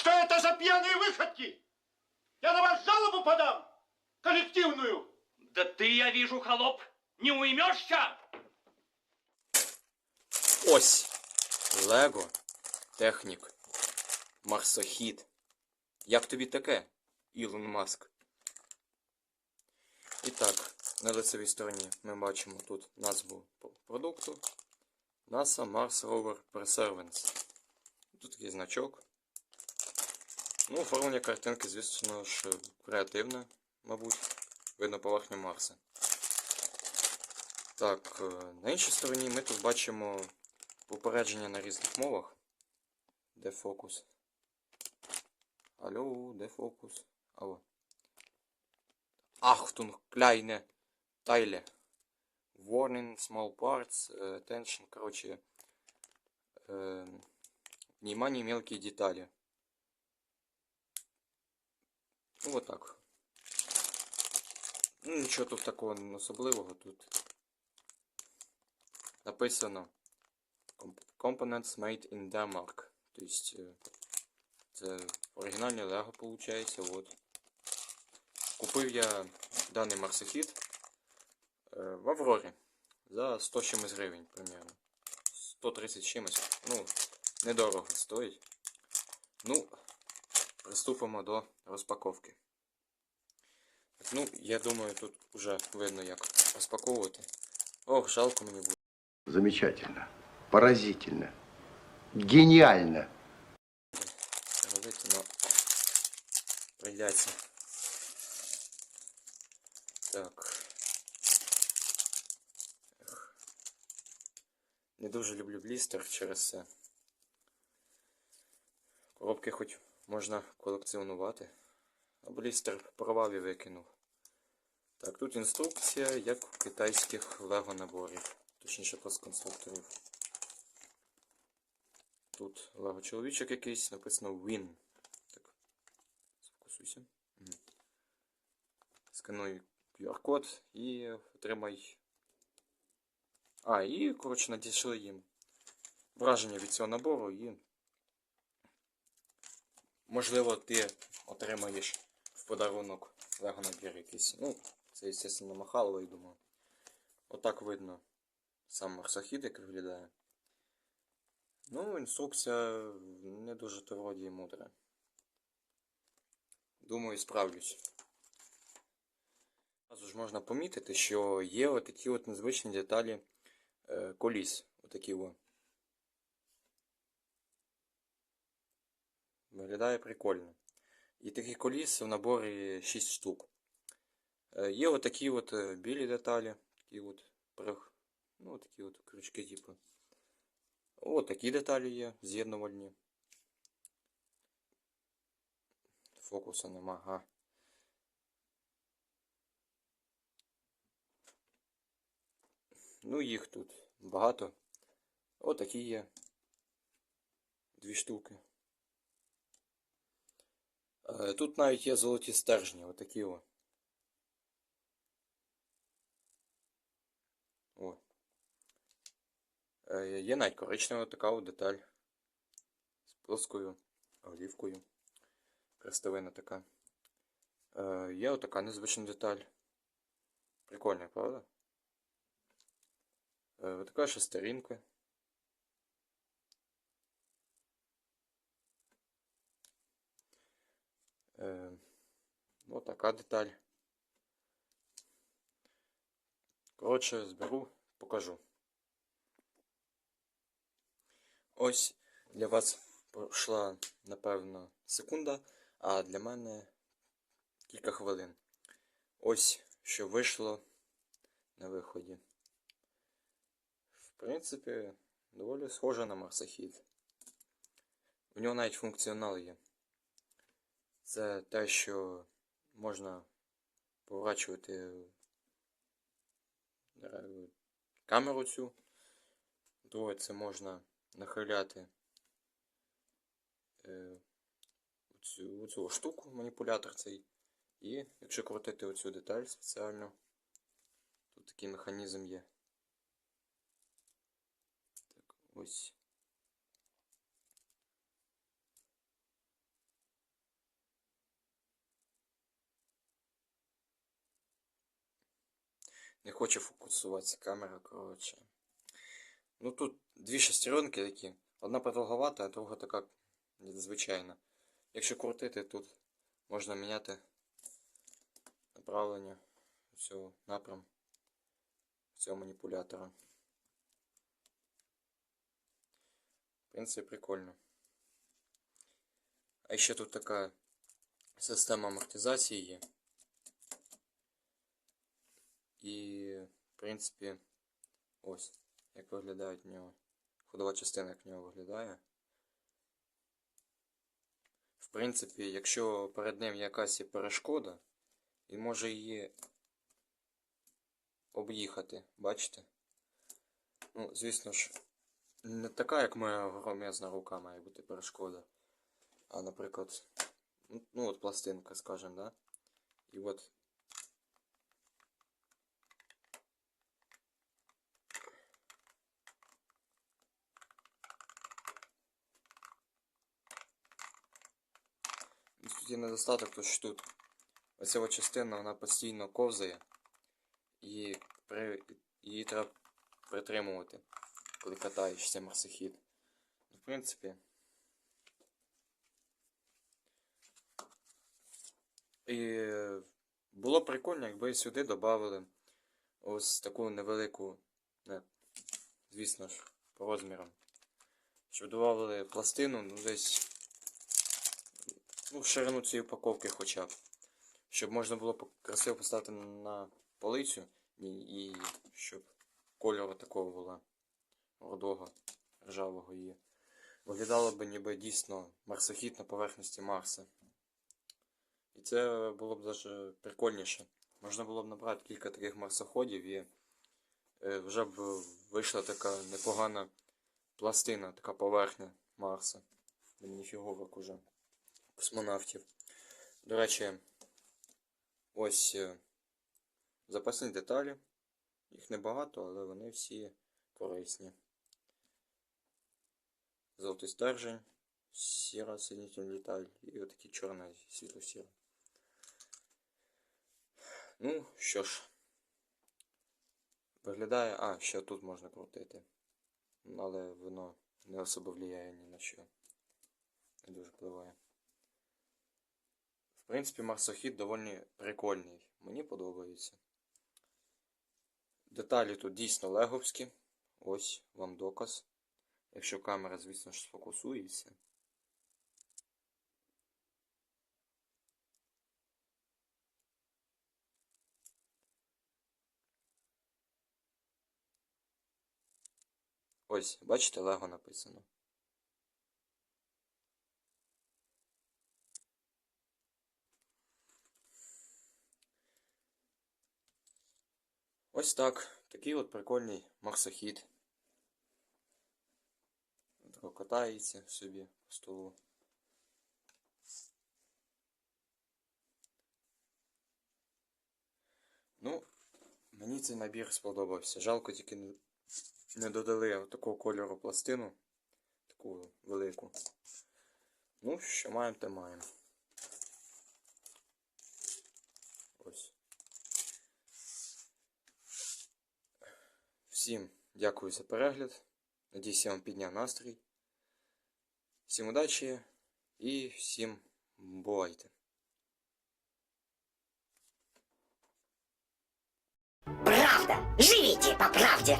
Что это за пьяные выходки? Я на вас жалобу подам! Коллективную! Да ты, я вижу, холоп, не уймешься? Ось. Лего. Технік. Марсохід. Як тобі таке, Ілон Маск? І так, на лицевій стороні ми бачимо тут назву п- продукту. NASA Mars Rover Perseverance. Тут такий значок. Ну, оформлення картинки, звісно ж, креативне, мабуть. Видно поверхню Марса. Так, е, на іншій стороні ми тут бачимо попередження на різних мовах. Де фокус? Алло, де фокус? Алло. Achtung, kleine Teile. Warning, small parts, attention, короче. Э, внимание, мелкие детали. Ну, вот так. Ну, нічого тут такого особливого тут. Написано Components made in Denmark. То есть е, це оригінальне Лего виходить. Вот. Купив я даний марсохід е, в Аврорі за 100 чимось гривень, примерно. 130 чимось. Ну, недорого стоїть. Ну, приступимо до розпаковки. Так, Ну, я думаю, тут вже видно, як розпаковувати. Ох, жалко мені буде. Замечательно. Поразительно. Гениально. робити, но прийдеться. Так. Не дуже люблю блістер через це. Коробки хоч можна колекціонувати. А блістер порвав викинув. Так, тут інструкція, як у китайських лего наборів. Точніше, конструкторів. Тут лего чоловічок якийсь, написано Win. Так. Сфокусуйся. Мгм. Скануй QR-код і отримай. А, і, коротше, надійшли їм враження від цього набору і. Можливо, ти отримаєш в подарунок лего якийсь. Ну, це, звісно, махало, я думаю. Отак видно сам марсохід, як виглядає. Ну, інструкція не дуже то вроді і мудра. Думаю, справлюсь. Зразу ж можна помітити, що є отакі от незвичні деталі е, коліс. Отакі о. Виглядає прикольно. І таких коліс в наборі 6 штук. Е, є отакі от е, білі деталі, такі от, ну, такі от крючки, типу. О, такі деталі є, з'єднувальні. Фокуса нема, ага. Ну, їх тут багато. О, такі є. Дві штуки. Е, Тут навіть є золоті стержні, отакі о. О. Е, Є навіть коричнева така от деталь. З плоскою олівкою. Крестовина така. Е, Є отака незвична деталь. Прикольна, правда? Отака шестерінка. Отака деталь. Коротше, зберу, покажу. Ось для вас пройшла, напевно, секунда, а для мене кілька хвилин. Ось що вийшло на виході. В принципі, доволі схоже на марсохід. У нього навіть функціонал є. Це те, що можна поворачувати е, камеру цю. Друге, це можна нахиляти е, оцю, оцю штуку, маніпулятор цей. І якщо крутити оцю деталь спеціально, тут такий механізм є. Так, ось. Не хоче фокусуватися камера, коротше. Ну тут дві шестеренки такі. Одна продовгувата, а друга така звичайна. Якщо крутити, тут можна міняти направлення цього напрям цього маніпулятора. В принципі, прикольно. А ще тут така система амортизації є. І, в принципі, ось, як виглядають в нього. Ходова частина, як в нього виглядає. В принципі, якщо перед ним якась є перешкода, він може її об'їхати, бачите? Ну, звісно ж, не така, як моя громезна рука має бути перешкода. А, наприклад, ну, ну от пластинка, скажем, да? І от Тут є недостаток, то що тут оця частина вона постійно ковзає, і при... її треба притримувати, коли катаєшся марсохід. Ну, в принципі. І було прикольно, якби сюди додали ось таку невелику, не, звісно ж, по розмірам. Щоб додали пластину, ну десь в ширину цієї упаковки хоча б. Щоб можна було красиво поставити на полицю і, і щоб кольору такого була рудого, ржавого і виглядало б ніби дійсно марсохід на поверхності Марса. І це було б даже прикольніше. Можна було б набрати кілька таких марсоходів і е, вже б вийшла така непогана пластина, така поверхня Марса. Мініфігурок уже космонавтів. До речі, ось е, запасні деталі. Їх небагато, але вони всі корисні. Золотий стержень, сіра соединительна деталь і отакі чорна світло-сіра. Ну, що ж, виглядає. А, ще тут можна крутити. Але воно не особо впливає ні на що. Не дуже впливає. Принципі, марсохід доволі прикольний. Мені подобається. Деталі тут дійсно леговські. Ось вам доказ. Якщо камера, звісно ж, сфокусується. Ось, бачите, Лего написано. Ось так. Такий от прикольний марсохід. Тако катається собі по столу. Ну, мені цей набір сподобався. Жалко тільки не, додали такого кольору пластину. Таку велику. Ну, що маємо, те маємо. Ось. Всім дякую за перегляд. Надіюсь, я вам підняв настрій. Всім удачі і всім бувайте. Правда. Живите по правде.